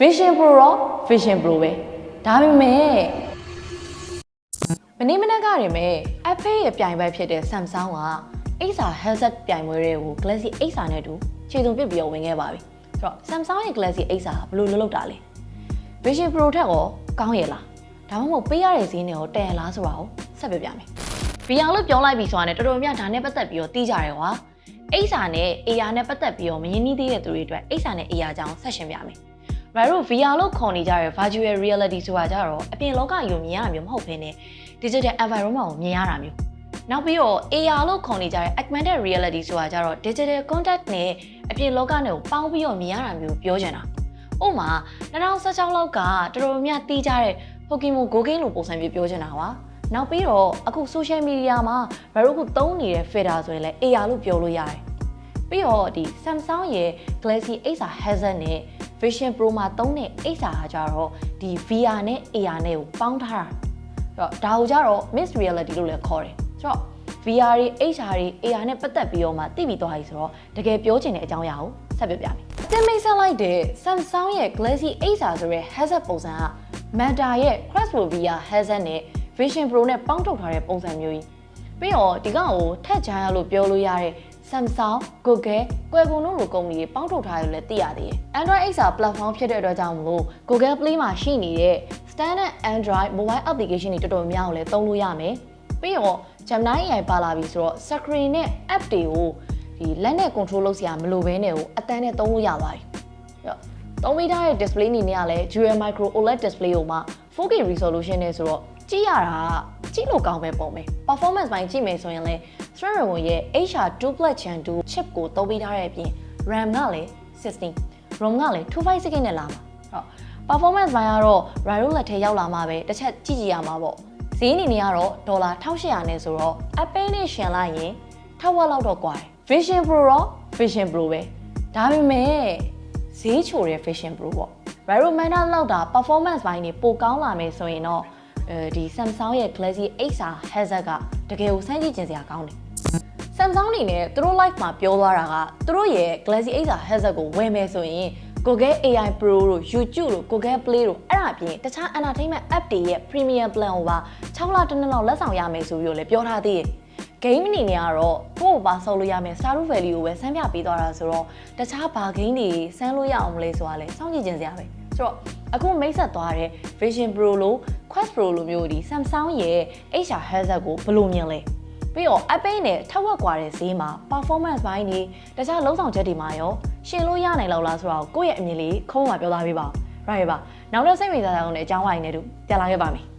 Vision Pro တော့ Vision Pro ပဲဒါပေမဲ့မနေ့မနက်ကတည်းမဲ့ Apple ရဲ့ပြိုင်ပွဲဖြစ်တဲ့ Samsung က Acer headset ပြိုင်ပွဲတွေကို Galaxy Acer နဲ့အတူခြေစုံပစ်ပြီးတော့ဝင်ခဲ့ပါပြီဆိုတော့ Samsung ရဲ့ Galaxy Acer ကဘယ်လိုလုပ်လုပ်တာလဲ Vision Pro ထက်ရောကောင်းရဲ့လားဒါမှမဟုတ်ပေးရတဲ့ဈေးနဲ့ရောတန်ရလားဆိုတာကိုဆက်ပြပြမယ် VR လို့ပြောလိုက်ပြီဆိုတာနဲ့တော်တော်များများဒါနဲ့ပတ်သက်ပြီးတော့တီးကြတယ်ကွာ Acer နဲ့ AR နဲ့ပတ်သက်ပြီးတော့မရင်းနှီးသေးတဲ့သူတွေအတွက် Acer နဲ့ AR အကြောင်းဆက်ရှင်းပြမယ်။ ဘာလို့ VR လို့ခေါ်နေကြတဲ့ virtual reality ဆိုတာကြတော့အပြင်လောကယူမြင်ရတာမျိုးမဟုတ်ဘဲနဲ့ digital environment ကိုမြင်ရတာမျိုး။နောက်ပြီးတော့ AR လို့ခေါ်နေကြတဲ့ augmented reality ဆိုတာကြတော့ digital contact နဲ့အပြင်လောကနဲ့ကိုပေါင်းပြီးတော့မြင်ရတာမျိုးပြောချင်တာ။ဥပမာ2016လောက်ကတော်တော်များများတီးကြတဲ့ Pokemon Go game လို့ပုံစံမျိုးပြောချင်တာပါ။နောက်ပြီးတော့အခု social media မှာဘာလို့အခုသုံးနေတဲ့ filter ဆိုရင်လည်း AR လို့ပြောလို့ရတယ်။ပြီးတော့ဒီ Samsung ရဲ့ Galaxy Acer headset နဲ့ Vision Pro မှာသုံးတဲ့ Acer ဟာကြတော့ဒီ VR နဲ့ AR နဲ့ကိုပေါင်းထားတာ။အဲ့တော့ဒါကိုကြတော့ mixed reality လို့လည်းခေါ်တယ်။ဆိုတော့ VR တွေ HR တွေ AR နဲ့ပတ်သက်ပြီးတော့မှသိပြီးသွားပြီဆိုတော့တကယ်ပြောချင်တဲ့အကြောင်းအရာကိုဆက်ပြပြမယ်။တင်မိတ်ဆက်လိုက်တဲ့ Samsung ရဲ့ Galaxy Acer ဆိုတဲ့ headset ပုံစံက Meta ရဲ့ Quest Pro VR headset နဲ့ Vision Pro နဲ့ပေါင်းထုတ်ထားတဲ့ပုံစံမျိုးကြီး။ပြီးတော့ဒီကောင်ကိုထက်ကြရလို့ပြောလို့ရတဲ့ Samsung, Google, Qualcomm တို့လိုကုမ္ပဏီတွေပေါင်းထုတ်ထားရလို့လည်းသိရသေးတယ်။ Android Acer platform ဖြစ်တဲ့အတွက်ကြောင့်မလို့ Google Play မှာရှိနေတဲ့ standard Android mobile application တွေတော်တော်များများကိုလည်းသုံးလို့ရမယ်။ပြီးတော့ Gemini AI ပါလာပြီဆိုတော့ screen နဲ့ app တွေကိုဒီလက်နဲ့ control လုပ်စရာမလိုဘဲနဲ့ကိုအတန်းနဲ့သုံးလို့ရပါပြီ။အဲ့တော့သုံးမိထားတဲ့ display အနေနဲ့ကလည်း Dual Micro OLED display ကိုမှ 4K resolution နဲ့ဆိုတော့ကြည့်ရတာက ကြည့်လို့ကောင်းပဲပုံပဲ performance ပိုင်းကြည့်မယ်ဆိုရင်လည်း Snapdragon ရဲ့ HR2 Plus Gen 2 chip ကိုသုံးပေးထားတဲ့အပြင် RAM ကလည်း16 ROM ကလည်း256 GB နဲ့လာမှာဟုတ် performance ပိုင်းကတော့ Raro လက်ထဲရောက်လာမှာပဲတစ်ချက်ကြည့်ကြည့်ရမှာပေါ့ဈေးအနေနဲ့ကတော့ဒေါ်လာ1800နဲ့ဆိုတော့ Apple နဲ့ရှင်လိုက်ရင်ထက်ဝက်လောက်တော့ကွာတယ် Vision Pro တော့ Vision Pro ပဲဒါပေမဲ့ဈေးချိုတဲ့ Vision Pro ပေါ့ Raro Manta လောက်တာ performance ပိုင်းနေပိုကောင်းလာမယ်ဆိုရင်တော့ အဲဒီ Samsung ရဲ့ Galaxy Acer headset ကတကယ်ကိုစမ်းကြည့်ကျင်စရာကောင်းတယ် Samsung အနေနဲ့သူတို့ live မှာပြောသွားတာကသူတို့ရဲ့ Galaxy Acer headset ကိုဝယ်မယ်ဆိုရင် Google AI Pro တို့ YouTube တို့ Google Play တို့အဲ့ဒါအပြင်တခြား entertainment app တွေရဲ့ premium plan ကိုပါ6လတစ်နှစ်လောက်လက်ဆောင်ရမယ်ဆိုပြီးတော့လည်းပြောထားသေးတယ်။ game အနေနဲ့ကတော့ကိုယ့်ကိုပါဆောက်လို့ရမယ် Stardew Valley ကိုပဲစမ်းပြပေးသွားတာဆိုတော့တခြားဘာ game တွေစမ်းလို့ရအောင်မလဲဆိုတာလည်းစောင့်ကြည့်ကြင်စရာပဲ။ဆိုတော့အခုမိတ်ဆက်သွားတဲ့ Vision Pro လို့ Quest Pro လိုမျိုးဒီ Samsung ရဲ့ HR headset ကိုဘယ်လိုမြင်လဲ။ပြီးတော့ Apple နဲ့ထက်ဝက်ကွာတဲ့ဈေးမှာ performance ဘိုင်းတွေတခြားလုံးဆောင်ချက်တွေမှာရောရှင်လို့ရနိုင်လောက်လားဆိုတော့ကိုယ့်ရဲ့အမြင်လေးခုံးမှာပြောသားပေးပါဦး။ right ပါနောက်တော့စိတ်ဝင်စားတဲ့အောင်လည်းအကြောင်းဝိုင်းနေတူပြန်လာခဲ့ပါမယ်